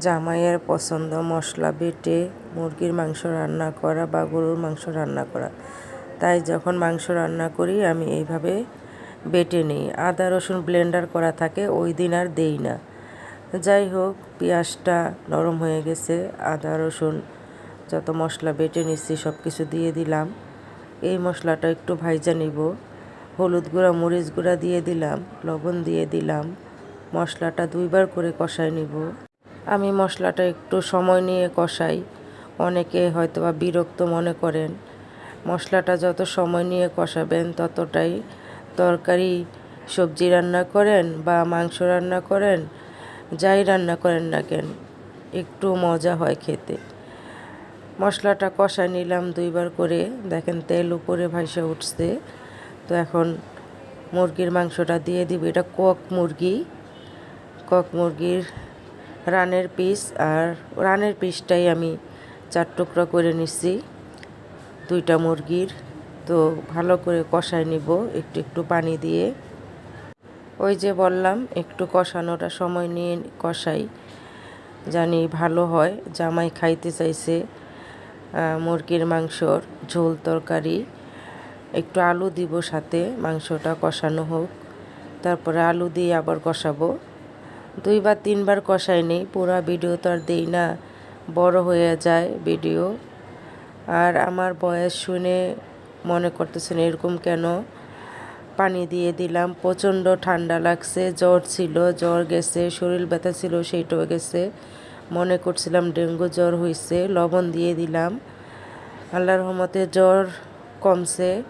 জামাইয়ের পছন্দ মশলা বেটে মুরগির মাংস রান্না করা বা গরুর মাংস রান্না করা। তাই যখন মাংস রান্না করি, আমি এইভাবে বেটে নিই। আদা রসুন ব্লেন্ডার করা থাকে, ওই দিন আর দেই না। যাই হোক, পেঁয়াজটা নরম হয়ে গেছে, আদা রসুন যত মশলা বেটে নিচ্ছি সব কিছু দিয়ে দিলাম। এই মশলাটা একটু ভাইজা নিব। হলুদ গুঁড়া, মরিচ গুঁড়া দিয়ে দিলাম, লবণ দিয়ে দিলাম। মশলাটা দুইবার করে কষায় নিব। আমি মশলাটা একটু সময় নিয়ে কষাই। অনেকে হয়তো বা বিরক্ত মনে করেন। মশলাটা যত সময় নিয়ে কষাবেন, ততটাই তরকারি, সবজি রান্না করেন বা মাংস রান্না করেন, যাই রান্না করেন না কেন, একটু মজা হয় খেতে। মশলাটা কষাই নিলাম দুইবার করে। দেখেন তেল উপরে ভাইসা উঠছে। তো এখন মুরগির মাংসটা দিয়ে দিব। এটা কক মুরগি। কক মুরগির রানের পিস আর রানের পিসটাই আমি চার টুকরা করে নিচ্ছি দুইটা মুরগির। তো ভালো করে কষায় নিব, একটু একটু পানি দিয়ে। ওই যে বললাম, একটু কষানোটা সময় নিয়ে কষাই, জানি ভালো হয়। জামাই খাইতে চাইছে মুরগির মাংসর ঝোল তরকারি। একটু আলু দিব সাথে, মাংসটা কষানো হোক। তারপরে আলু দিয়ে আবার কষাবো। দুইবার, তিনবার কষাই নেই পুরো ভিডিও তো আর দেই না। বড় হয়ে যায় ভিডিও। আর আমার বয়স শুনে মনে করতেছেন এরকম কেন? পানি দিয়ে দিলাম। প্রচণ্ড ঠান্ডা লাগছে। জ্বর ছিল, জ্বর গেছে, শরীর ব্যথা ছিল, সেইটাও গেছে। মনে করছিলাম ডেঙ্গু জ্বর হয়েছে লবণ দিয়ে দিলাম। আল্লাহর রহমতে জ্বর কমছে,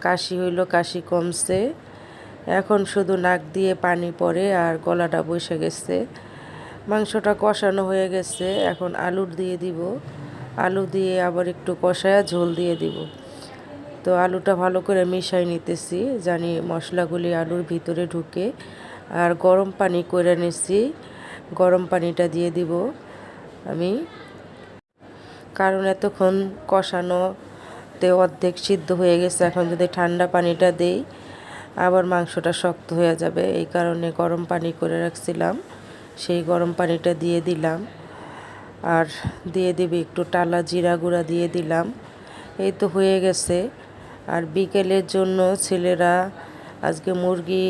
কাশি হইল, কাশি কমছে। এখন শুধু নাক দিয়ে পানি পড়ে আর গলাটা বসে গেছে। মাংসটা কষানো হয়ে গেছে। এখন আলুর দিয়ে দিব। আলু দিয়ে আবার একটু কষায়া ঝোল দিয়ে দিব। তো আলুটা ভালো করে মিশাই নিতেছি। জানি মশলাগুলি আলুর ভিতরে ঢুকে। আর গরম পানি করে নিচ্ছি গরম পানিটা দিয়ে দিব আমি। কারণ এতক্ষণ কষানোতে অর্ধেক সিদ্ধ হয়ে গেছে। এখন যদি ঠান্ডা পানিটা দেই আবার মাংসটা শক্ত হয়ে যাবে। এই কারণে গরম পানি করে রাখছিলাম। সেই গরম পানিটা দিয়ে দিলাম। আর দিয়ে দিবি একটু টালা জিরা গুঁড়া দিয়ে দিলাম। এই তো হয়ে গেছে। আর বিকেলের জন্য ছেলেরা আজকে মুরগি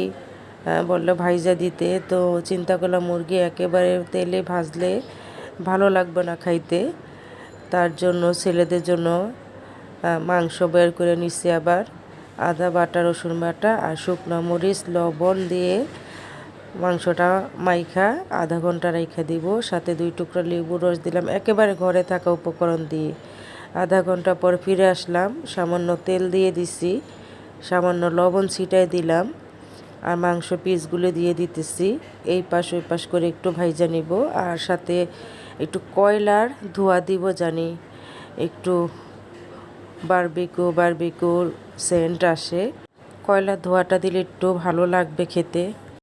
বলল ভাইজা দিতে। তো চিন্তা করলাম মুরগি একেবারে তেলে ভাজলে ভালো লাগবে না খাইতে। তার জন্য ছেলেদের জন্য মাংস বের করে নিচ্ছি আবার। আদা বাটা, রসুন বাটা আর শুকনো মরিচ, লবণ দিয়ে মাংসটা মাইখা আধা ঘণ্টা রেখে দিব। সাথে দুই টুকরা লেবু রস দিলাম। একেবারে ঘরে থাকা উপকরণ দিয়ে। আধা ঘণ্টা পর ফিরে আসলাম। সামান্য তেল দিয়ে দিছি। সামান্য লবণ ছিটাই দিলাম। আর মাংস পিসগুলো দিয়ে দিতেছি। এই পাশ ওই পাশ করে একটু ভাইজা নিব। আর সাথে একটু কয়লার ধোয়া দিব জানি। একটু বারবিকু বারবিকুর সেন্ট আসে। কয়লা ধোয়াটা দিলে একটু ভালো লাগবে খেতে।